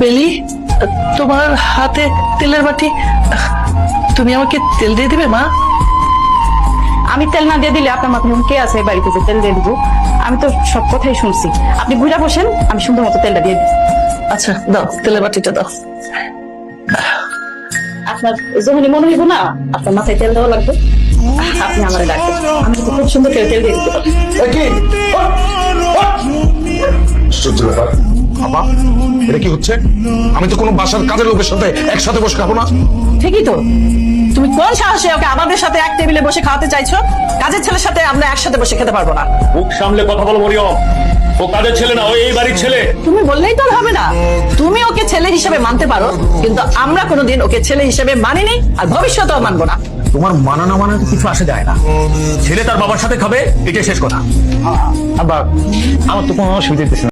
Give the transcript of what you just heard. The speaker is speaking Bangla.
বেলি তোমার হাতে তেলের বাটি। তুমি আমাকে তেল দিয়ে দিবে মা? আমি তেল না দিয়ে দিলে আপনার মাথায় কে আছে এই বাড়িতে যে তেল দিয়ে দিব? আমি তো সব কথাই শুনছি। আপনি ঘুরে বসেন আমি সুন্দর মতো তেলটা দিয়ে দিই। আচ্ছা দাও তেলের বাটিটা দাও। আপনার যখনই মনে হইব না আপনার মাথায় তেল দেওয়া লাগবে? আপনি আমার ডাকবেন। আমি কিন্তু খুব সুন্দর করে তেল দিয়ে দিতে পারি। বাবা এটা কি হচ্ছে? আমি তো কোনো বাসার কাজের লোকের সাথে একসাথে বসে খাব না। ঠিকই তো। তুমি কোন সাহসে ওকে আমাদের সাথে এক টেবিলে বসে খাওয়াতে চাইছো? কাজের ছেলের সাথে আমরা একসাথে বসে খেতে পারব না। মুখ সামলে কথা বলো মরিয়ম। ও কাদের ছেলে না ও এই বাড়ির ছেলে। তুমি বললেই তো আর হবে না। তুমি ওকে ছেলে হিসেবে মানতে পারো কিন্তু আমরা কোনোদিন ওকে ছেলে হিসেবে মানিনি আর ভবিষ্যতেও মানবো না। তোমার মানা না মানা কিছু আসে যায় না। ছেলে তার বাবার সাথে খাবে এটাই শেষ কথা। আবার আমার তো কোনো অসুবিধা হইতেছে না।